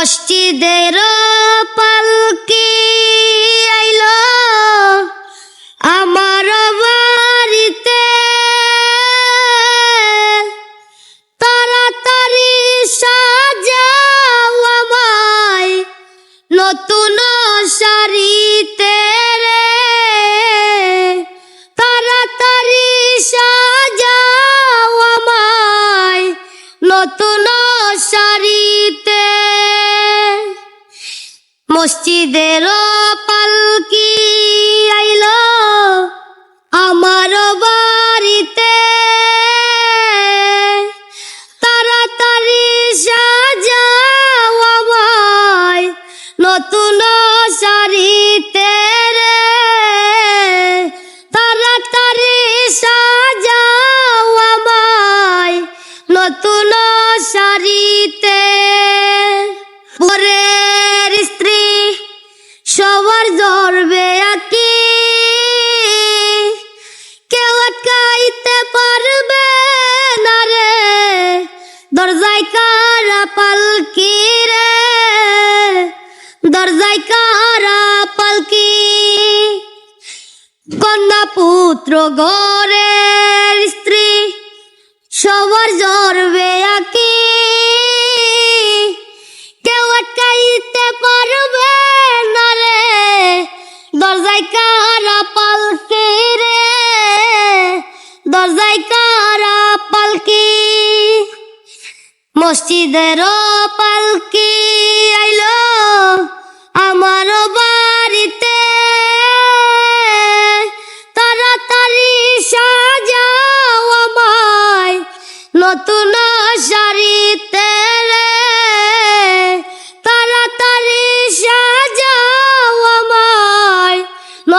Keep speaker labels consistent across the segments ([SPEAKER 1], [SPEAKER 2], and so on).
[SPEAKER 1] মসজিদের পালকি আইল। আমার বাড়িতে তাড়াতাড়ি সাজাও আমায়। নতুন শাড়িতে রে। তাড়াতাড়ি নতুন শাড়িতে মসজিদের পালকি। পুত্র ঘরের স্ত্রী, সবার জরবে আকি কেউ আটকাইতে পারবে না রে, দরজায় কারা পালকি রে, দরজায় কারা পালকি। মসজিদের পালকি আইল আমার বাড়িতে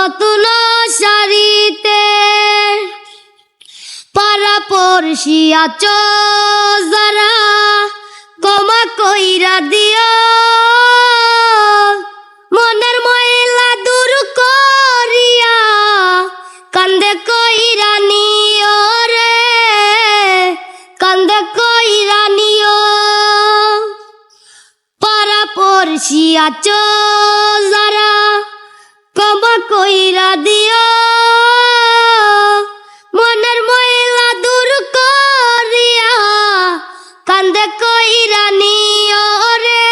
[SPEAKER 1] নতুন শাড়িতে পড়শি আছো যারা কমা কইরা দিও। মনের ময়লা দূর করিয়া কান্দে কইরা নিও রে, কান্দে কইরা নিও। পাড়া পড়শি আছো যারা কইরা দিও। মনের ময়লা দূর করিয়া কান্দে কইরা নিও রে,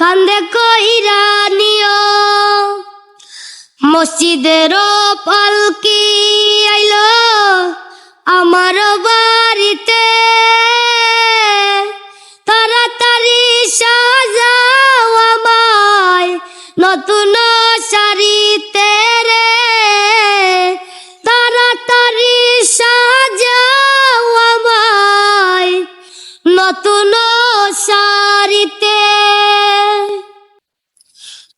[SPEAKER 1] কান্দে কইরা নিও। মসজিদের পালকি আইল আমার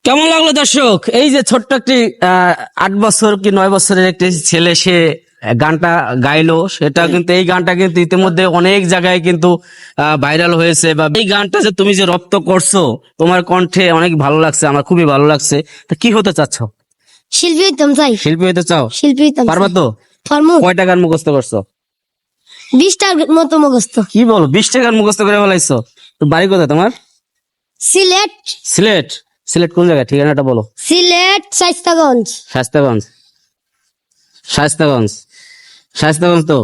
[SPEAKER 2] কেমন লাগল দর্শক? এই যে ছোট্ট একটি আট বছর কি নয় বছরের একটি ছেলে সে গানটা গাইলো। সেটা কিন্তু এই গানটা কিন্তু ইতিমধ্যে অনেক জায়গায় কিন্তু ভাইরাল হয়েছে বা এই গানটা যে তুমি যে রপ্ত করছ তোমার কণ্ঠে অনেক ভালো লাগছে আমার খুবই ভালো লাগছে। তা কি হতে চাচ্ছ?
[SPEAKER 1] শিল্পী হইতাম চাই।
[SPEAKER 2] শিল্পী হইতে চাও?
[SPEAKER 1] শিল্পী হইতাম
[SPEAKER 2] পারবা তো? কয়টা গান মুখস্থ করছ?
[SPEAKER 1] বিশটার মতো মুখস্থ।
[SPEAKER 2] কি বলো? বিশটা গান মুখস্থ করে ফেলাইছো? তো বাড়ি কোথায় তোমার?
[SPEAKER 1] সিলেট।
[SPEAKER 2] সিলেট। সিলেট কোন জায়গায়? ঠিকানাটা বলো।
[SPEAKER 1] সিলেট শাইস্তাগঞ্জ।
[SPEAKER 2] শাস্তাগঞ্জ শাস্তাগঞ্জ শাস্তাগঞ্জ তো?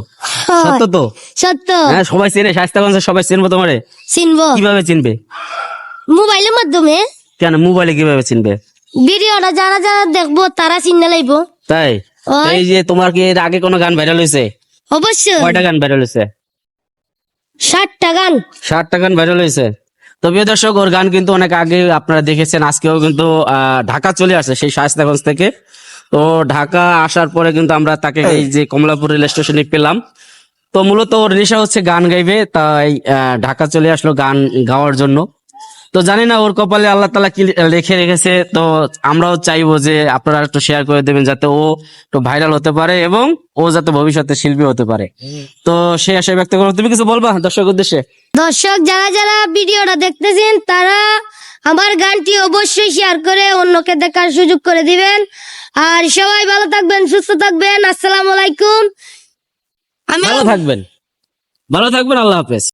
[SPEAKER 2] সত্য তো?
[SPEAKER 1] সত্য।
[SPEAKER 2] হ্যাঁ সবাই চেনে শাস্তাগঞ্জের সবাই চিনবো তোমারে।
[SPEAKER 1] চিনবো।
[SPEAKER 2] কীভাবে চিনবে?
[SPEAKER 1] মোবাইলের মাধ্যমে।
[SPEAKER 2] কেন মোবাইলে কীভাবে চিনবে?
[SPEAKER 1] ভিডিওটা যারা যারা দেখব তারা চিন্তা লাইব
[SPEAKER 2] তাই? এই যে তোমার কি এর আগে কোনো গান ভাইরাল হয়েছে?
[SPEAKER 1] অবশ্যই।
[SPEAKER 2] কয়টা গান ভাইরাল হয়েছে?
[SPEAKER 1] ষাটটা গান।
[SPEAKER 2] ষাটটা গান ভাইরাল হয়েছে? তো প্রিয় দর্শক, ওর গান কিন্তু অনেক আগে আপনারা দেখেছেন, আজকেও কিন্তু ঢাকা চলে আসে সেই শায়স্তাগঞ্জ থেকে। তো ঢাকা আসার পরে কিন্তু আমরা তাকে এই যে কমলাপুর রেল স্টেশনে পেলাম। তো মূলত ওর নেশা হচ্ছে গান গাইবে, তাই ঢাকা চলে আসলো গান গাওয়ার জন্য। তো জানি না ওর কপালে আল্লাহ তালা কি রেখে রেখেছে। তো আমরাও চাইব যে আপনারা একটু শেয়ার করে দেবেন যাতে ও একটু ভাইরাল হতে পারে এবং ও যাতে ভবিষ্যতে শিল্পী হতে পারে। তো সে আশা ব্যক্ত করো তুমি কিছু বলবা দর্শক উদ্দেশ্যে?
[SPEAKER 1] দর্শক যারা যারা ভিডিওটা দেখতেছেন তারা আমার গানটি অবশ্যই শেয়ার করে অন্যকে দেখার সুযোগ করে দিবেন। আর সবাই ভালো থাকবেন সুস্থ থাকবেন। আসসালামু আলাইকুম।
[SPEAKER 2] ভালো থাকবেন। ভালো থাকবেন আল্লাহ হাফেজ।